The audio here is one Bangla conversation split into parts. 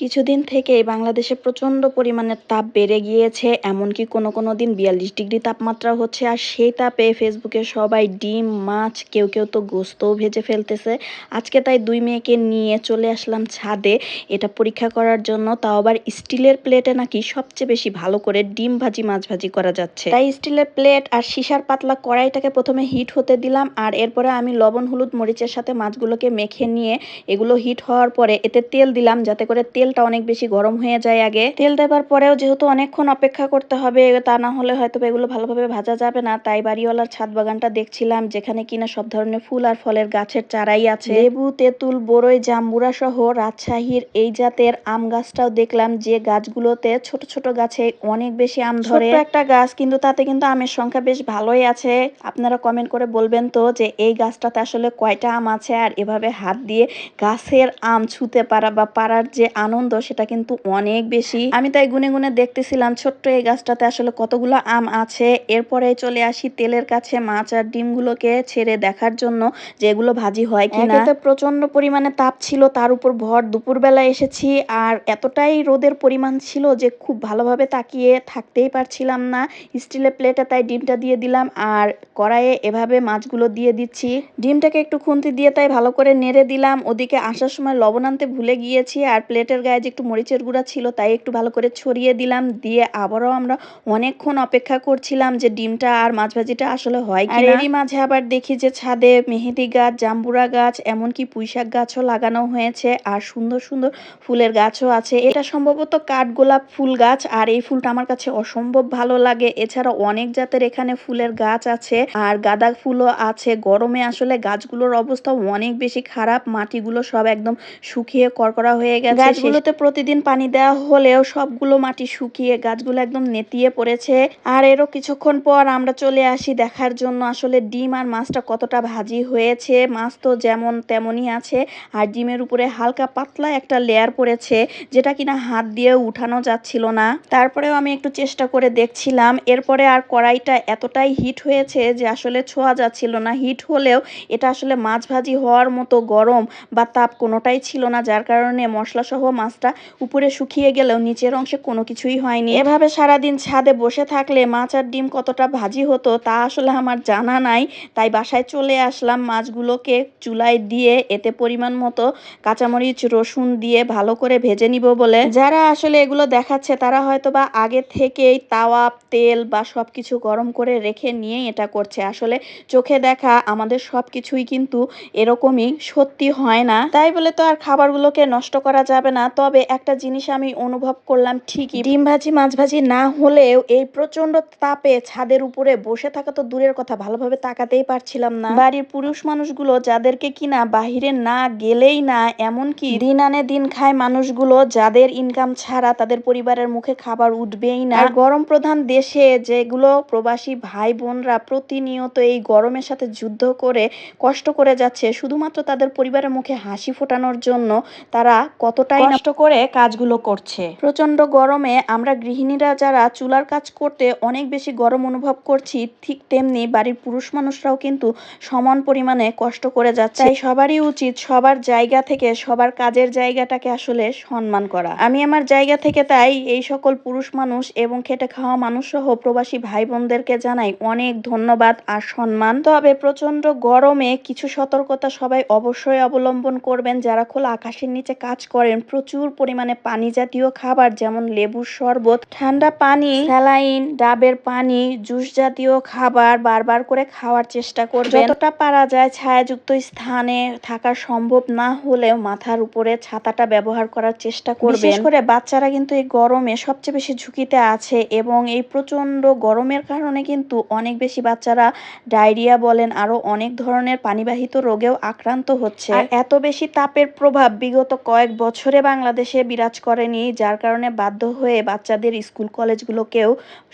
কিছুদিন থেকেই বাংলাদেশে প্রচণ্ড পরিমাণে তাপ বেড়ে গিয়েছে, এমনকি কোনো কোনো দিন বিয়াল্লিশ ডিগ্রি তাপমাত্রা হচ্ছে। আর সেই তাপে ফেসবুকে সবাই ডিম, মাছ, কেউ কেউ তো গোস্তও ভেজে ফেলতেছে। আজকে তাই দুই মেয়েকে নিয়ে চলে আসলাম ছাদে। এটা পরীক্ষা করার জন্য, তাও আবার স্টিলের প্লেটে নাকি সবচেয়ে বেশি ভালো করে ডিম ভাজি, মাছ ভাজি করা যাচ্ছে। তাই স্টিলের প্লেট আর সিসার পাতলা কড়াইটাকে প্রথমে হিট হতে দিলাম, আর এরপরে আমি লবণ, হলুদ, মরিচের সাথে মাছগুলোকে মেখে নিয়ে, এগুলো হিট হওয়ার পরে এতে তেল দিলাম, যাতে করে তেলটা অনেক বেশি গরম হয়ে যায় আগে। তেল দেবার পরেও যেহেতু অনেকক্ষণ অপেক্ষা করতে হবে তা না হলে হয়তো এগুলো ভালোভাবে ভাজা যাবে না। তাই বাড়িওয়ালার ছাদ বাগানটা দেখছিলাম যেখানে কিনা সব ধরনের ফুল আর ফলের গাছের চারাই আছে। লেবু তেঁতুল বড়ই জাম্বুরা সহ রাজশাহীর এই জাতের আম গাছটাও দেখলাম যে গাছগুলোতে ছোট ছোট গাছে অনেক বেশি আম ধরে। একটা গাছ কিন্তু তাতে কিন্তু আমের সংখ্যা বেশ ভালোই আছে। আপনারা কমেন্ট করে বলবেন তো যে এই গাছটাতে আসলে কয়টা আম আছে? আর এভাবে হাত দিয়ে গাছের আম ছুতে পারা বা পারার যে আনন্দ, সেটা কিন্তু অনেক বেশি। আমি তাই গুনে গুনে দেখতেছিলাম ছোট্ট এই গাছটাতে আসলে কতগুলো আম আছে। এরপরে চলে আসি তেলের কাছে মাছ আর ডিমগুলোকে ছেড়ে দেখার জন্য যে এগুলো ভাজি হয় কিনা। প্রচণ্ড পরিমাণে তাপ ছিল, তার উপর ভর দুপুরবেলা এসেছি আর এতটাই রোদের পরিমাণ ছিল যে খুব ভালোভাবে তাকিয়ে থাকতেই পারছিলাম না। স্টিলের প্লেটে তাই ডিমটা দিয়ে দিলাম আর কড়াইয়ে এভাবে মাছগুলো দিয়ে দিচ্ছি। ডিমটাকে একটু খুন্তি দিয়ে তাই ভালো করে নেড়ে দিলাম। ওদিকে আসার সময় লবণ আনতে ভুলে গিয়েছি আর প্লেটের গায়ে যে একটু মরিচের গুঁড়া ছিল তাই একটু ভালো করে ছড়িয়ে দিলাম। দিয়ে আবারও আমরা অনেকক্ষণ অপেক্ষা করছিলাম যে ডিমটা আর মাছ ভাজিটা আসলে হয় কি এরই মাঝে আবার দেখি যে ছাদে মেহেদি গাছ জাম্বুরা গাছ এমনকি পুঁইশাক গাছও লাগানো হয়েছে আর সুন্দর সুন্দর ফুলের গাছও আছে। এটা সম্ভবত কাঠগোলাপ ফুল গাছ আর এই ফুলটা আমার কাছে অসম্ভব ভালো লাগে। এছাড়া অনেক জাতের এখানে ফুলের গাছ আছে আর গাঁদা ফুলও আছে। গরমে আসলে গাছগুলোর অবস্থা অনেক বেশি খারাপ মাটিগুলো সব একদম শুকিয়ে করকরা হয়ে গেছে। গাছগুলোতে প্রতিদিন পানি দেওয়া হলেও সবগুলো মাটি শুকিয়ে গাছগুলো একদম নেতিয়ে পড়েছে। আর এরও কিছুক্ষণ পর আমরা চলে আসি দেখার জন্য। আসলে ডিম আর মাছটা কতটা ভাজি হয়েছে, মাছ তো যেমন তেমনই আছে। আর ডিমের উপরে হালকা পাতলা একটা লেয়ার পড়েছে, যেটা কিনা হাত দিয়ে উঠানো যাচ্ছিল না। তারপরেও আমি একটু চেষ্টা করে দেখছিলাম। এরপরে আর কড়াইটা এতটাই হিট হয়েছে যে আসলে ছোঁয়া যাচ্ছিল না। হিট হলেও এটা আসলে মাছ ভাজি হওয়ার মতো গরম বা তাপ কোনোটাই ছিল না, যার কারণে মশলা সহ মাছটা উপরে শুকিয়ে গেলেও নিচের অংশে কোনো কিছুই হয়নি। এভাবে সারাদিন ছাদে বসে থাকলে মাছ আর ডিম কতটা ভাজি হতো তা আসলে আমার জানা নাই। তাই বাসায় চলে আসলাম মাছগুলোকে চুলায় দিয়ে এতে পরিমাণ মতো কাঁচামরিচ, রসুন দিয়ে ভালো করে ভেজে নিব বলে। যারা আসলে এগুলো দেখাচ্ছে তারা হয়তো বা আগে থেকেই তাওয়া, তেল বা সব কিছু গরম করে রেখে নিয়েই এটা করছে। আসলে চোখে দেখা আমাদের সব কিছুই কিন্তু এরকমই সত্যি হয় না। তাই বলে তো আর খাবারগুলোকে নষ্ট করা যাবে না। তবে একটা জিনিস আমি অনুভব করলাম ঠিকই। ডিম ভাজি মাছ ভাজি না হলেও এই প্রচণ্ড তাপে ছাদের উপরে বসে থাকা তো দূরের কথা, ভালোভাবে তাকাতেই পারছিলাম না। বাড়ির পুরুষ মানুষগুলো যাদেরকে কিনা বাহিরে না গেলেই না, এমনকি দিন আনে দিন খায় মানুষগুলো যাদের ইনকাম ছাড়া তাদের পরিবারের মুখে খাবার উঠবেই না। গরম প্রধান দেশে যেগুলো প্রবাসী ভাই বোনরা প্রতিনিয়ত এই গরমের সাথে যুদ্ধ করে কষ্ট করে যাচ্ছে, শুধুমাত্র তাদের পরিবারের মুখে হাসি ফোটানোর জন্য তারা কতটাই কষ্ট করে কাজগুলো করছে। প্রচণ্ড গরমে আমরা গৃহিণীরা যারা চুলার কাজ করতে অনেক বেশি গরম অনুভব করছি, ঠিক তেমনি বাড়ির পুরুষ মানুষরাও কিন্তু সমান পরিমাণে কষ্ট করে যাচ্ছে। তাই সবারই উচিত সবার জায়গা থেকে, সবার কাজের জায়গাটাকে আসলে সম্মান করা। আমি আমার জায়গা থেকে তাই এই সকল পুরুষ মানুষ এবং খেটে খাওয়া মানুষ সহ প্রবাসী ভাই বোনদেরকে জানাই অনেক ধন্যবাদ আর সম্মান। তবে প্রচণ্ড গরমে কিছু সতর্কতা সবাই অবশ্যই অবলম্বন করবেন। যারা খোলা আকাশের নিচে কাজ করেন, প্রচুর পরিমাণে পানি জাতীয় খাবার যেমন লেবুর শরবত ঠান্ডা পানি স্যালাইন ডাবের পানি জুস জাতীয় খাবার বারবার করে খাওয়ার চেষ্টা করবেন। যতটা পারা যায় ছায়াযুক্ত স্থানে থাকা সম্ভব না হলেও মাথার উপরে ছাতাটা ব্যবহার করার চেষ্টা করবেন। বিশেষ করে বাচ্চারা কিন্তু এই গরমে সবচেয়ে বেশি ঝুঁকিতে আছে এবং এই প্রচণ্ড গরমের কারণে কিন্তু অনেক বেশি বাচ্চারা ডায়রিয়া বলেন আরও অনেক ধরনের পানিবাহিত রোগেও আক্রান্ত হচ্ছে। আর এত বেশি তাপের প্রভাব বিগত কয়েক বছরে বাংলাদেশে বিরাজ করেনি, যার কারণে বাধ্য হয়ে বাচ্চাদের স্কুল কলেজগুলোকেও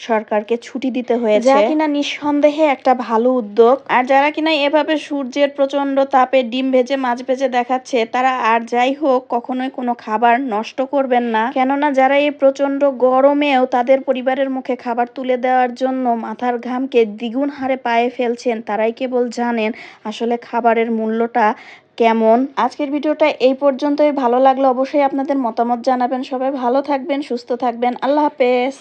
সরকারকে ছুটি দিতে হয়েছে। যা কিনা নিঃসন্দেহে একটা ভালো উদ্যোগ, আর যারা কিনা এভাবে সূর্যের প্রচণ্ড তাপে ডিম ভেজে, মাছ ভেজে দেখাচ্ছে, তারা আর যাই হোক, কখনোই কোনো খাবার নষ্ট করবেন না। কেননা যারা এই প্রচণ্ড গরমেও তাদের পরিবারের মুখে খাবার তুলে দেওয়ার জন্য মাথার ঘামকে দ্বিগুণ হারে পায়ে ফেলছেন, তারাই কেবল জানেন আসলে খাবারের মূল্যটা কেমন? আজকের ভিডিওটা এই পর্যন্তই। ভালো লাগল অবশ্যই আপনাদের মতামত জানাবেন। সবাই ভালো থাকবেন, সুস্থ থাকবেন। আল্লাহ হাফেজ।